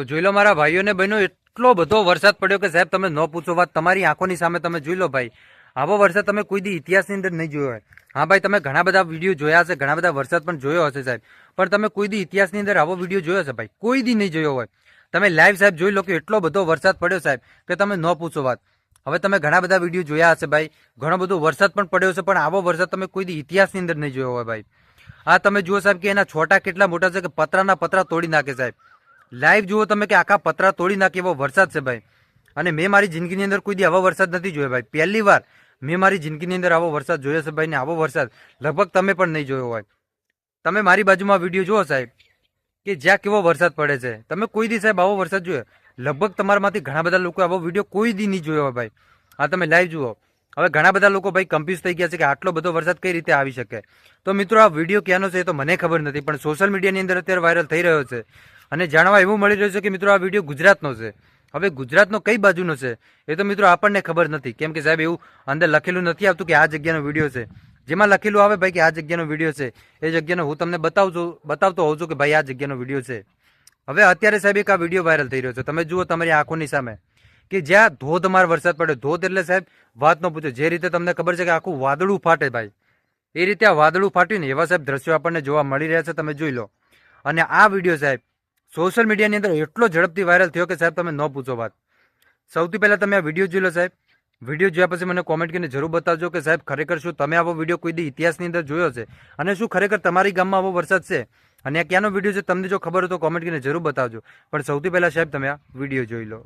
તો જોઈ લો મારા ભાઈઓને બહેનો, એટલો બધો વરસાદ પડ્યો કે સાહેબ, તમે ન પૂછો વાત તમારી આંખોની સામે તમે જોઈ લો ભાઈ. આવો વરસાદ તમે કોઈ દી ઇતિહાસની અંદર નહીં જોયો હોય. હા ભાઈ, તમે ઘણા બધા વીડિયો જોયા હશે, ઘણા બધા વરસાદ પણ જોયો હશે સાહેબ. પણ તમે કોઈ દી ઇતિહાસની અંદર આવો વીડિયો જોયો હશે ભાઈ? કોઈ દી નહીં જોયો હોય. તમે લાઈવ સાહેબ જોઈ લો કે એટલો બધો વરસાદ પડ્યો સાહેબ કે તમે ન પૂછો વાત. હવે તમે ઘણા બધા વીડિયો જોયા હશે ભાઈ. ઘણો બધો વરસાદ પણ પડ્યો છે પણ આવો વરસાદ તમે કોઈ દી ઇતિહાસની અંદર નહીં જોયો હોય ભાઈ. આ તમે જુઓ સાહેબ કે એના છોટા કેટલા મોટા છે કે પતરાના પતરા તોડી નાખે સાહેબ. લાઈવ જુઓ તમે કે આખા પતરા તોડી નાખે એવો વરસાદ છે ભાઈ. અને મેં મારી જિંદગીની અંદર કોઈ દી આવો વરસાદ નથી જોયો ભાઈ. પહેલી વાર મેં મારી જિંદગીની અંદર આવો વરસાદ જોયો છે ભાઈ ને આવો વરસાદ લગભગ તમે પણ નહીં જોયો હોય. તમે મારી બાજુમાં વીડિયો જુઓ સાહેબ, કે જ્યાં કેવો વરસાદ પડે છે. તમે કોઈ દી સાહેબ આવો વરસાદ જોયો? લગભગ તમારામાંથી ઘણા બધા લોકો આવો વીડિયો કોઈ દી નહીં જોયો હોય ભાઈ. આ તમે લાઈવ જુઓ. હવે ઘણા બધા લોકો ભાઈ કન્ફ્યુઝ થઈ ગયા છે કે આટલો બધો વરસાદ કઈ રીતે આવી શકે? તો મિત્રો, આ વીડિયો ક્યાંનો છે એ તો મને ખબર નથી, પણ સોશિયલ મીડિયાની અંદર અત્યારે વાયરલ થઈ રહ્યો છે. અને જાણવા એવું મળી રહ્યું છે કે મિત્રો આ વીડિયો ગુજરાતનો છે. હવે ગુજરાતનો કઈ બાજુનો છે એ તો મિત્રો આપણને ખબર નથી. કેમ કે સાહેબ એવું અંદર લખેલું નથી આવતું કે આ જગ્યાનો વીડિયો છે. જેમાં લખેલું આવે ભાઈ કે આ જગ્યાનો વીડિયો છે. એ જગ્યાનો હું તમને બતાવું છું બતાવતો હોઉં છું કે ભાઈ આ જગ્યાનો વીડિયો છે. હવે અત્યારે સાહેબ એક આ વીડિયો વાયરલ થઈ રહ્યો છે. તમે જુઓ તમારી આંખોની સામે કે જ્યાં ધોધમાર વરસાદ પડ્યો. ધોધ એટલે સાહેબ વાત ન પૂછો. જે રીતે તમને ખબર છે કે આખું વાદળું ફાટે ભાઈ. એ રીતે આ વાદળું ફાટ્યું ને એવા સાહેબ દ્રશ્યો આપણને જોવા મળી રહ્યા છે. તમે જોઈ લો. અને આ વીડિયો સાહેબ સોશિયલ મીડિયાની અંદર એટલો ઝડપથી વાયરલ થયો કે સાહેબ તમે ન પૂછો વાત. સૌથી પહેલાં તમે આ વીડિયો જોઈ લો સાહેબ. વીડિયો જોયા પછી મને કોમેન્ટ કરીને જરૂર બતાવજો કે સાહેબ ખરેખર શું તમે આવો વીડિયો કોઈ દી ઇતિહાસની અંદર જોયો છે? અને શું ખરેખર તમારી ગામમાં આવો વરસાદ છે? અને આ ક્યાંનો વીડિયો છે? તમને જો ખબર હોય તો કોમેન્ટ કરીને જરૂર બતાવજો. પણ સૌથી પહેલાં સાહેબ તમે આ વીડિયો જોઈ લો.